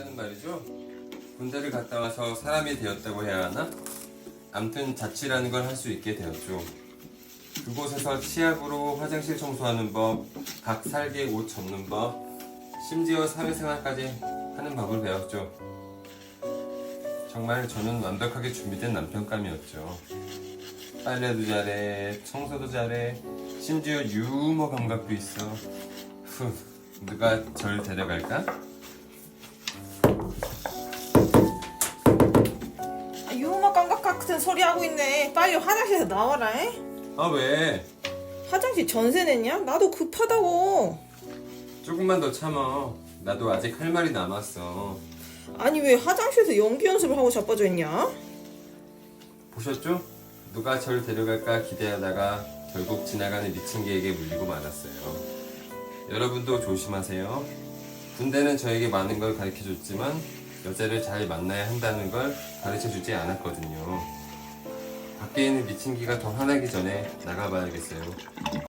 일단은 말이죠. 군대를 갔다 와서 사람이 되었다고 해야 하나? 암튼 자취라는 걸 할 수 있게 되었죠. 그곳에서 치약으로 화장실 청소하는 법, 각 살게 옷 접는 법, 심지어 사회생활까지 하는 법을 배웠죠. 정말 저는 완벽하게 준비된 남편감이었죠. 빨래도 잘해, 청소도 잘해, 심지어 유머 감각도 있어. 후, 누가 절 데려갈까? 아, 유머 감각 같은 소리 하고 있네. 빨리 화장실에서 나와라. 에? 아 왜? 화장실 전세 냈냐? 나도 급하다고. 조금만 더 참어. 나도 아직 할 말이 남았어. 아니 왜 화장실에서 연기 연습을 하고 자빠져 있냐? 보셨죠? 누가 절 데려갈까 기대하다가 결국 지나가는 미친 개에게 물리고 말았어요. 여러분도 조심하세요. 군대는 저에게 많은 걸 가르쳐 줬지만 여자를 잘 만나야 한다는 걸 가르쳐 주지 않았거든요. 밖에 있는 미친 개가 더 화나기 전에 나가봐야겠어요.